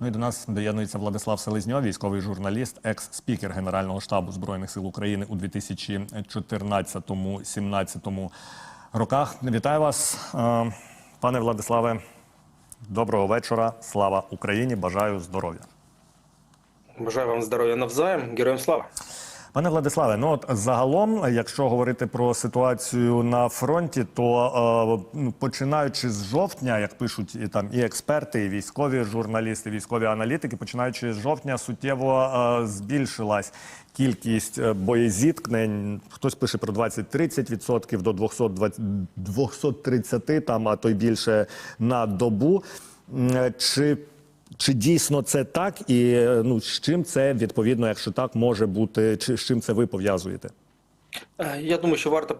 Ну і до нас доєднується Владислав Селезньов, військовий журналіст, екс-спікер Генерального штабу збройних сил України у 2014-17 роках. Вітаю вас, е, пане Владиславе. Доброго вечора. Слава Україні! Бажаю здоров'я. Бажаю вам здоров'я навзаєм. Героям слава. Пане Владиславе, ну от загалом, якщо говорити про ситуацію на фронті, то е, ну, починаючи з жовтня, як пишуть і там і експерти, і військові журналісти, військові аналітики, починаючи з жовтня, суттєво е, збільшилась кількість е, боєзіткнень. Хтось пише про 20-30% до 220, 230, там а то й більше на добу. Е, Чи чи дійсно це так, і е, ну з чим це відповідно, якщо так може бути, чи з чим це ви пов'язуєте? Е, Я думаю, що варто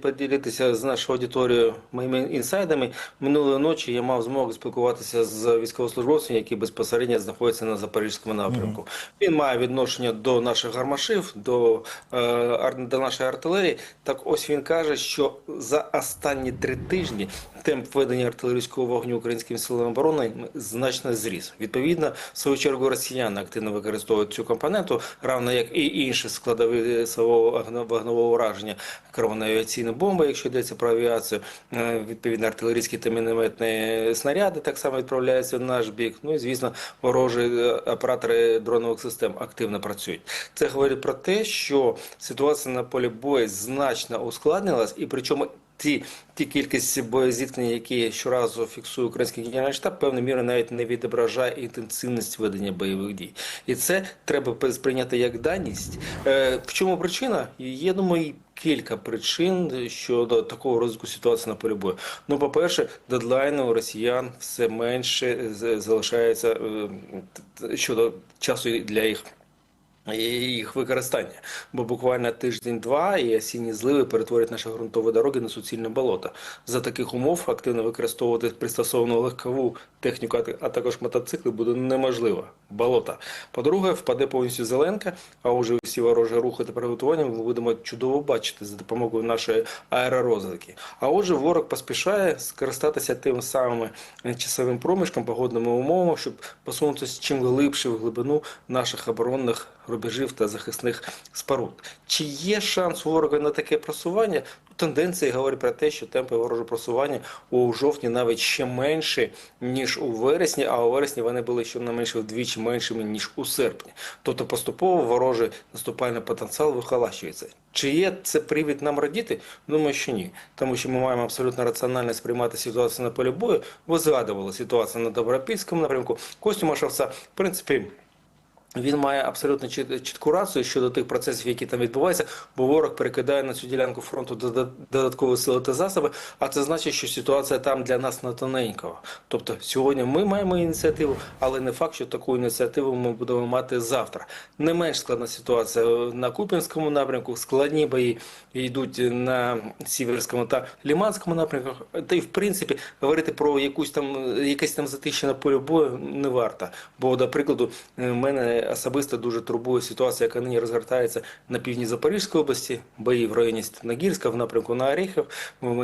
поділитися з нашою аудиторією моїми інсайдами. Минулої ночі я мав змогу спілкуватися з військовослужбовцем, який безпосередньо знаходиться на запорізькому напрямку. Він має відношення до наших гармашів, до, е, до нашої артилерії. Так ось він каже, що за останні три тижні темп ведення артилерійського вогню українськими силами оборони значно зріс. Відповідно, в свою чергу росіяни активно використовують цю компоненту, равно як і інші складові свого вогне- вогневого ураження, керованої авіаційної бомби, якщо йдеться про авіацію, е, відповідно артилерійські та мінометні снаряди так само відправляються в наш бік. Ну і звісно, ворожі е, оператори дронових систем активно працюють. Це говорить про те, що ситуація на полі бою значно ускладнилась, і причому ті, ті кількість боєзіткнень, які щоразу фіксує український генеральний штаб, певною мірою навіть не відображає інтенсивність ведення бойових дій. І це треба сприйняти як даність. Е, в чому причина? Є, думаю, кілька причин щодо такого розвитку ситуації на полі бою. Ну, по-перше, дедлайни у росіян все менше з- залишається е, щодо часу для їх їх використання. Бо буквально тиждень-два і осінні зливи перетворять наші ґрунтові дороги на суцільне болото. За таких умов активно використовувати пристосовану легкову техніку, а також мотоцикли буде неможливо. Болото. По-друге, впаде повністю зеленка, а уже всі ворожі рухи та приготування ми будемо чудово бачити за допомогою нашої аеророзвідки. А отже, ворог поспішає скористатися тим самим часовим проміжком, погодними умовами, щоб посунутися чим глибше в глибину наших оборонних рубежів та захисних споруд. Чи є шанс ворога на таке просування? Тенденції говорять про те, що темпи ворожого просування у жовтні навіть ще менші, ніж у вересні, а у вересні вони були щонайменше вдвічі меншими, ніж у серпні. Тобто поступово ворожий наступальний потенціал вихолащується. Чи є це привід нам радіти? Думаю, що ні. Тому що ми маємо абсолютно раціонально сприймати ситуацію на полі бою. Ви згадували ситуацію на Добропільському напрямку. Костю Машавця, в принципі, він має абсолютно чіт- чітку рацію щодо тих процесів, які там відбуваються, бо ворог перекидає на цю ділянку фронту дода- додаткові сили та засоби. А це значить, що ситуація там для нас не тоненького. Тобто сьогодні ми маємо ініціативу, але не факт, що таку ініціативу ми будемо мати завтра. Не менш складна ситуація на Куп'янському напрямку, складні бої йдуть на Сіверському та Ліманському напрямку. Та й в принципі говорити про якусь там якесь там затищення на полі бою не варто. Бо, до прикладу, е, особисто дуже турбує ситуація, яка нині розгортається на півдні Запорізької області, бої в районі Степногірська, в напрямку на Оріхів,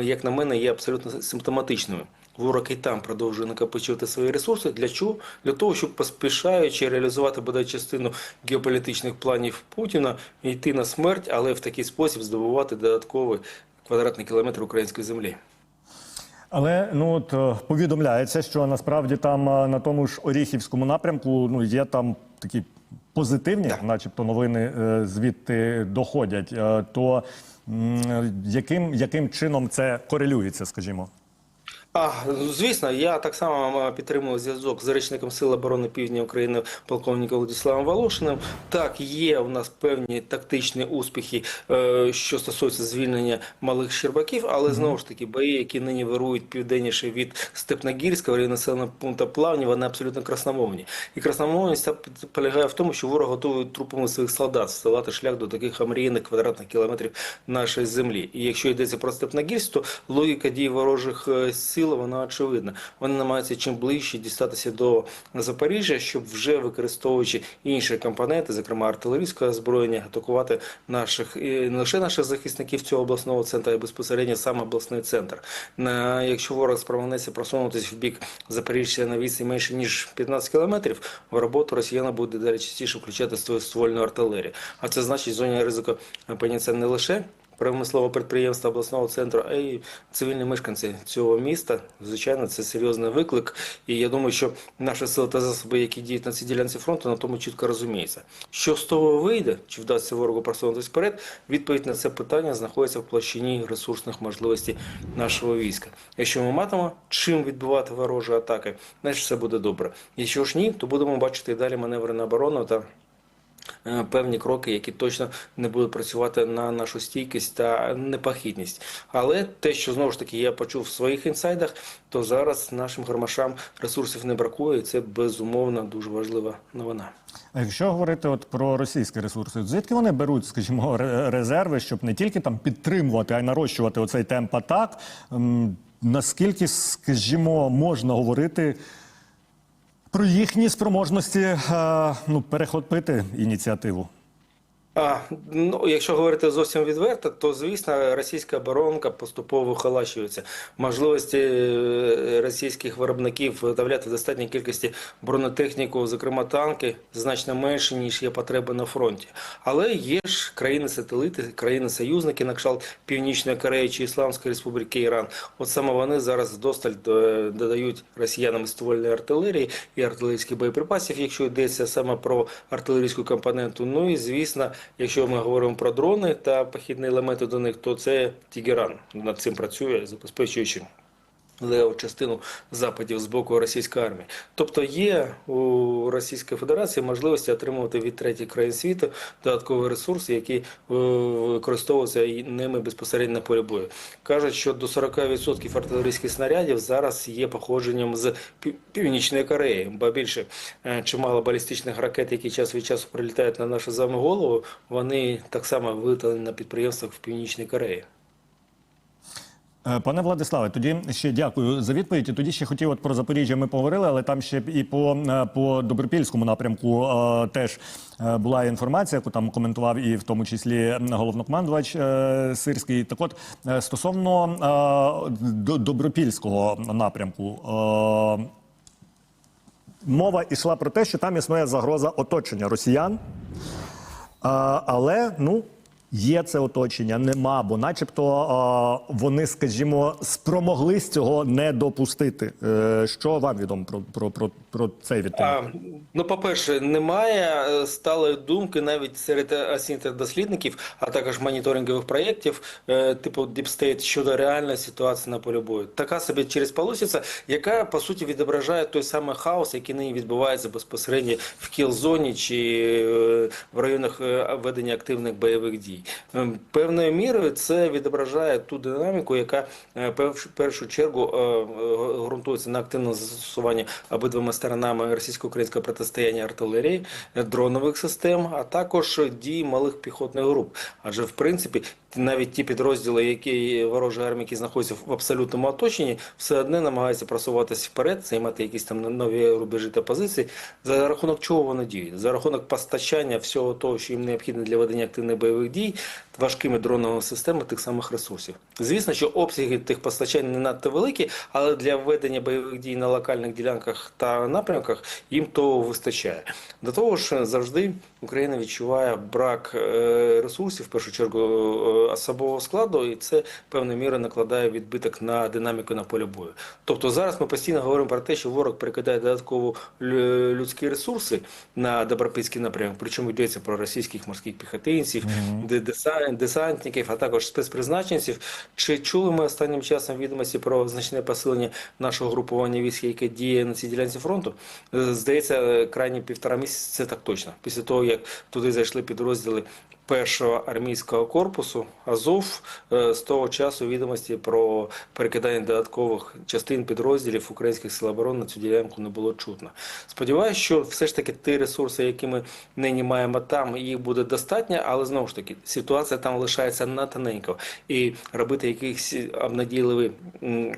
як на мене, є абсолютно симптоматичними. Ворог і там продовжує накопичувати свої ресурси. Для чого? Для того, щоб поспішаючи реалізувати бодай частину геополітичних планів Путіна, йти на смерть, але в такий спосіб здобувати додатковий квадратний кілометр української землі. Але ну от е, повідомляється, що насправді там е, на тому ж Оріхівському напрямку ну є там такі позитивні, начебто, новини е, звідти доходять. Е, То яким, яким чином це корелюється, скажімо? А, звісно, я так само підтримую зв'язок з речником Сил оборони Півдня України полковником Владиславом Волошиним. Так, є у нас певні тактичні успіхи, е, що стосується звільнення малих щербаків, але знову ж таки бої, які нині вирують південніше від Степногірська, в районі населеного пункту Плавні, вони абсолютно красномовні. І красномовність полягає в тому, що ворог готовий трупами своїх солдат ставати шлях до таких омріяних квадратних кілометрів нашої землі. І якщо йдеться про Степногірськ, то логіка дій ворожих е, сил ціла вона очевидна. Вони намагаються чим ближче дістатися до Запоріжжя, щоб вже використовуючи інші компоненти, зокрема артилерійське озброєння, атакувати наших і не лише наших захисників цього обласного центру, а й безпосередньо сам обласний центр. На якщо ворог спромагнеться просунутися в бік Запоріжжя на відстані менше ніж 15 кілометрів, в роботу росіяни буде далі частіше включати свою ствольну артилерію. А це значить, зоні ризику опиняться не лише промислове підприємство обласного центру, а й цивільні мешканці цього міста. Звичайно, це серйозний виклик. І я думаю, що наші сили та засоби, які діють на цій ділянці фронту, на тому чітко розуміється. Що з того вийде, чи вдасться ворогу просунутися вперед, відповідь на це питання знаходиться в площині ресурсних можливостей нашого війська. Якщо ми матимемо чим відбивати ворожі атаки, значить все буде добре. Якщо ж ні, то будемо бачити і далі маневри на оборону та певні кроки, які точно не будуть працювати на нашу стійкість та непохитність. Але те, що знову ж таки я почув в своїх інсайдах, то зараз нашим гармашам ресурсів не бракує, і це безумовно дуже важлива новина. А якщо говорити от про російські ресурси, звідки вони беруть, скажімо, резерви, щоб не тільки там підтримувати, а й нарощувати оцей темп атак? Наскільки, скажімо, можна говорити про їхні спроможності е, ну, перехопити ініціативу? А, ну, якщо говорити зовсім відверто, то звісно російська оборонка поступово вихолащується. Можливості е, російських виробників виготовляти достатній кількості бронетехніку, зокрема танки, значно менше ніж є потреби на фронті. Але є ж країни-сателіти, країни-союзники, на кшталт Північної Кореї чи Ісламської Республіки Іран. От саме вони зараз досталь е, додають росіянам ствольної артилерії і артилерійських боєприпасів, якщо йдеться саме про артилерійську компоненту. Ну і звісно, якщо ми говоримо про дрони та похідні елементи до них, то це Тігеран над цим працює, забезпечуючи леву частину западів з боку російської армії. Тобто є у Російської Федерації можливості отримувати від третіх країн світу додаткові ресурси, які е, використовуються ними безпосередньо на полі бою. Кажуть, що до 40% артилерійських снарядів зараз є походженням з Пів- Північної Кореї, бо більше е, чимало балістичних ракет, які час від часу прилітають на нашу з голову, вони так само виготовлені на підприємствах в Північній Кореї. Е, Пане Владиславе, тоді ще дякую за відповідь. Тоді ще хотів от про Запоріжжя ми поговорили, але там ще і по, е, по Добропільському напрямку е, теж е, була інформація, яку там коментував і в тому числі головнокомандувач е, Сирський. Так от стосовно е, Добропільського напрямку. Е, Мова йшла про те, що там існує загроза оточення росіян. Але ну. Є це оточення, нема, бо начебто вони, скажімо, спромоглись цього не допустити. Е, що вам відомо про, про, про, про цей відтинок? Ну, по-перше, немає е, сталої думки навіть серед осінних дослідників, а також моніторингових проєктів е, типу Deep State щодо реальної ситуації на полі бою. Така собі через полосиця, яка по суті відображає той самий хаос, який нині відбувається безпосередньо в кіл-зоні чи е, в районах е, ведення активних бойових дій. Ем, Певною мірою це відображає ту динаміку, яка е, в першу чергу е, е, ґрунтується на активному застосуванні обидвома сторонами російсько-українського протистояння артилерії, е, дронових систем, а також дій малих піхотних груп. Адже в принципі навіть ті підрозділи, які ворожої армії, які знаходяться в абсолютному оточенні, все одне намагаються просуватися вперед, займати якісь там нові рубежі та позиції. За рахунок чого вони діють? За рахунок постачання всього того, що їм необхідно для ведення активних бойових дій, важкими дронами системами тих самих ресурсів. Звісно, що обсяги тих постачань не надто великі, але для ведення бойових дій на локальних ділянках та напрямках їм того вистачає. До того ж, завжди Україна відчуває брак е, ресурсів, в першу чергу е, особового складу, і це певною мірою накладає відбиток на динаміку на полі бою. Тобто зараз ми постійно говоримо про те, що ворог перекидає додатково людські ресурси на Добропільський напрямок, причому йдеться про російських морських піхотинців, де- деса- десантників, а також спецпризначенців. Чи чули ми останнім часом відомості про значне посилення нашого групування військ, яке діє на цій ділянці фронту? Е, Здається, крайні півтора місяці це так точно. Після того, як туди зайшли підрозділи першого армійського корпусу Азов, е, з того часу відомості про перекидання додаткових частин підрозділів українських сил оборони на цю ділянку не було чутно. Сподіваюся, що все ж таки ті ресурси, які ми нині маємо там, їх буде достатньо, але знову ж таки ситуація там лишається на тоненько. І робити якихось обнадійливі м,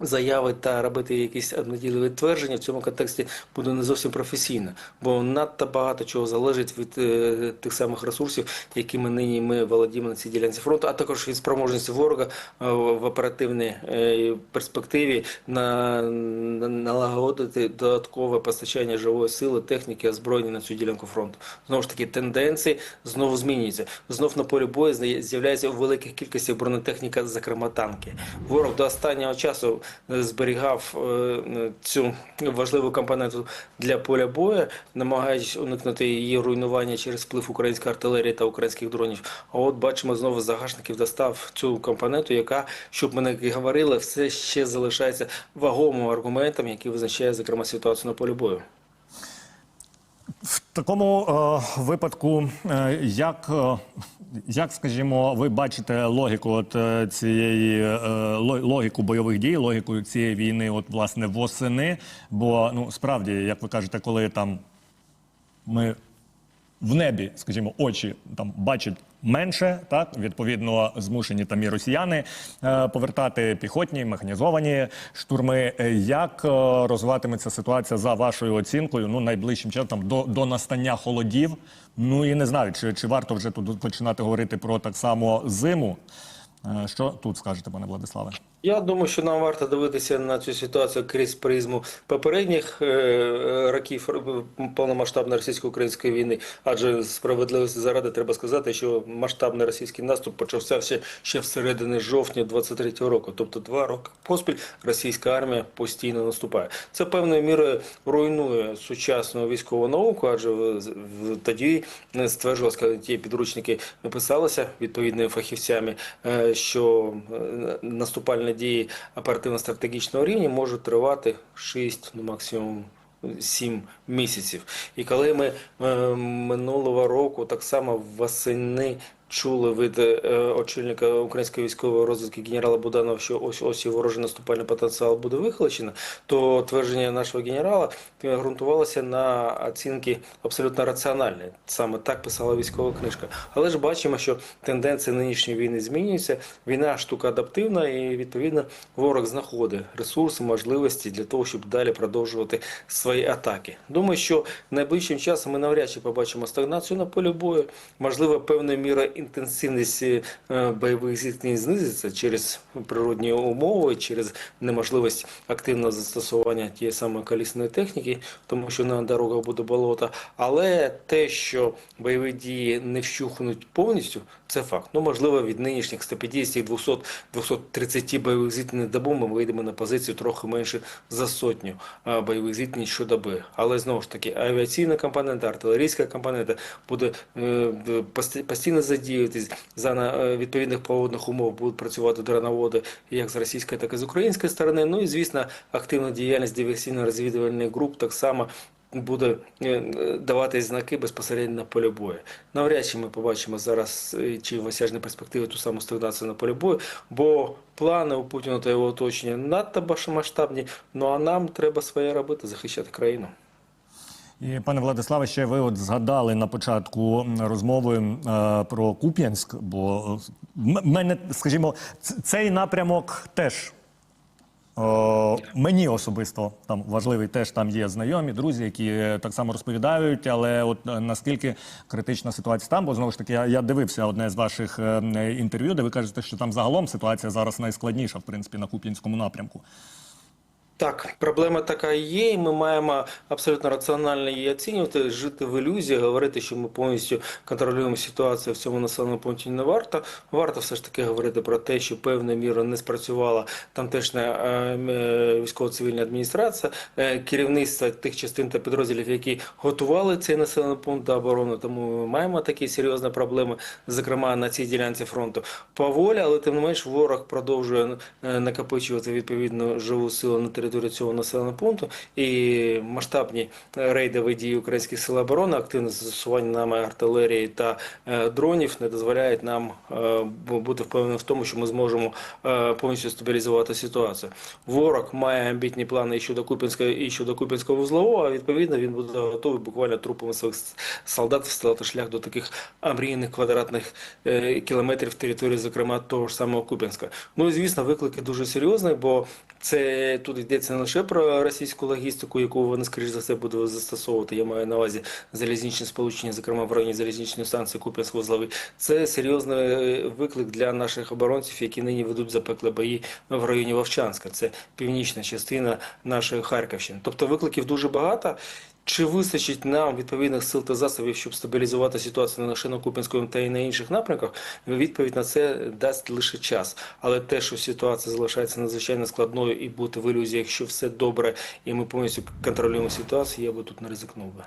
Заяви та робити якісь одноділові твердження в цьому контексті буде не зовсім професійно, бо надто багато чого залежить від е, тих самих ресурсів, якими нині ми володіємо на цій ділянці фронту, а також від спроможності ворога е, в оперативній е, перспективі на, на налагодити додаткове постачання живої сили, техніки, озброєння на цю ділянку фронту. Знову ж таки, тенденції знову змінюються. Знов на полі бою з'являється у великих кількостях бронетехніка, зокрема танки. Ворог до останнього часу зберігав е, цю важливу компоненту для поля бою, намагаючись уникнути її руйнування через вплив української артилерії та українських дронів. А от бачимо знову загашників достав цю компоненту, яка, щоб ми не говорили, все ще залишається вагомим аргументом, який визначає зокрема ситуацію на полі бою. Такому е, випадку, е, як, е, як, скажімо, ви бачите логіку от е, цієї е, логіку бойових дій, логіку цієї війни, от власне восени? Бо ну справді, як ви кажете, коли там ми в небі, скажімо, очі там бачать менше, так відповідно змушені там і росіяни е, повертати піхотні, механізовані штурми. Е, Як е, розвиватиметься ситуація за вашою оцінкою? Ну найближчим часом до, до настання холодів. Ну і не знаю, чи, чи варто вже тут починати говорити про так само зиму. Е, Що тут скажете, пане Владиславе? Я думаю, що нам варто дивитися на цю ситуацію крізь призму попередніх е, років е, повномасштабної російсько-української війни. Адже справедливості заради треба сказати, що масштабний російський наступ почався ще, ще всередині жовтня 23-го року. Тобто два роки поспіль російська армія постійно наступає. Це певною мірою руйнує сучасну військову науку, адже тоді стверджувалося, коли ті підручники писалися відповідними фахівцями, що е, наступальні дії оперативно-стратегічного рівня можуть тривати 6, ну максимум 7 місяців. І коли ми е, минулого року так само восени чули від е, очільника української військової розвідки генерала Буданова, що ось ось і ворожий наступальний потенціал буде вихолощено, то твердження нашого генерала е, ґрунтувалося на оцінки абсолютно раціональні. Саме так писала військова книжка. Але ж бачимо, що тенденції нинішньої війни змінюються. Війна штука адаптивна, і відповідно ворог знаходить ресурси, можливості для того, щоб далі продовжувати свої атаки. Думаю, що найближчим часом ми навряд чи побачимо стагнацію на полі бою. Можливо, певною мірою інтенсивність е, бойових зіткнень знизиться через природні умови, через неможливість активного застосування тієї самої колісної техніки, тому що на дорогах буде болото. Але те, що бойові дії не вщухнуть повністю, це факт. Ну, можливо, від нинішніх 150 200 230 бойових зіткнень добу ми вийдемо на позицію трохи менше за сотню бойових зіткнень щодоби. Але знову ж таки, авіаційна компонента, артилерійська компонента буде е, пости- задіюватись за е, відповідних погодних умов будуть працювати дроноводи як з російської, так і з української сторони. Ну і звісно, активна діяльність диверсійно-розвідувальних груп так само буде е, давати знаки безпосередньо на полі бою. Навряд чи ми побачимо зараз е, чи в осяжній перспективі ту саму стагнацію на полі бою, бо плани у Путіна та його оточення надто масштабні. Ну а нам треба своє робити, захищати країну. І пане Владиславе, ще ви от згадали на початку розмови е, про Куп'янськ, бо е, мене, скажімо, цей напрямок теж. О, мені особисто там важливий теж там є знайомі, друзі, які е, так само розповідають. Але от е, наскільки критична ситуація там, бо знову ж таки я, я дивився одне з ваших е, інтерв'ю, де ви кажете, що там загалом ситуація зараз найскладніша, в принципі, на Куп'янському напрямку. Так, проблема така є, і ми маємо абсолютно раціонально її оцінювати, жити в ілюзії, говорити, що ми повністю контролюємо ситуацію в цьому населеному пункті не варто. Варто все ж таки говорити про те, що певною мірою не спрацювала тамтешня е, е, військово-цивільна адміністрація, е, керівництво тих частин та підрозділів, які готували цей населений пункт до оборони. Тому ми маємо такі серйозні проблеми, зокрема на цій ділянці фронту. Поволі, але тим не менш ворог продовжує накопичувати відповідну живу силу на території територію цього населеного пункту і масштабні е, рейдові дії українських сил оборони, активне застосування нами артилерії та е, дронів не дозволяють нам е, бути впевненими в тому, що ми зможемо повністю стабілізувати ситуацію. Ворог має амбітні плани і щодо Купінського, і щодо Купінського вузлового, а відповідно він буде готовий буквально трупами своїх солдат встилати шлях до таких мрійних квадратних кілометрів території, зокрема того ж самого Купінська. Ну і звісно, виклики дуже серйозні, бо це тут йдеться не лише про російську логістику, яку вони, скоріш за все, будуть застосовувати. Я маю на увазі залізничні сполучення, зокрема в районі залізничної станції Куп'янського злови. Це серйозний е, виклик для наших оборонців, які нині ведуть запеклі бої в районі Вовчанська. Це північна частина нашої Харківщини. Тобто викликів дуже багато. Чи вистачить нам відповідних сил та засобів, щоб стабілізувати ситуацію не лише на Купінському та й на інших напрямках? Відповідь на це дасть лише час. Але те, що ситуація залишається надзвичайно складною і бути в ілюзіях, що все добре, і ми повністю контролюємо ситуацію, я би тут не ризикнув би.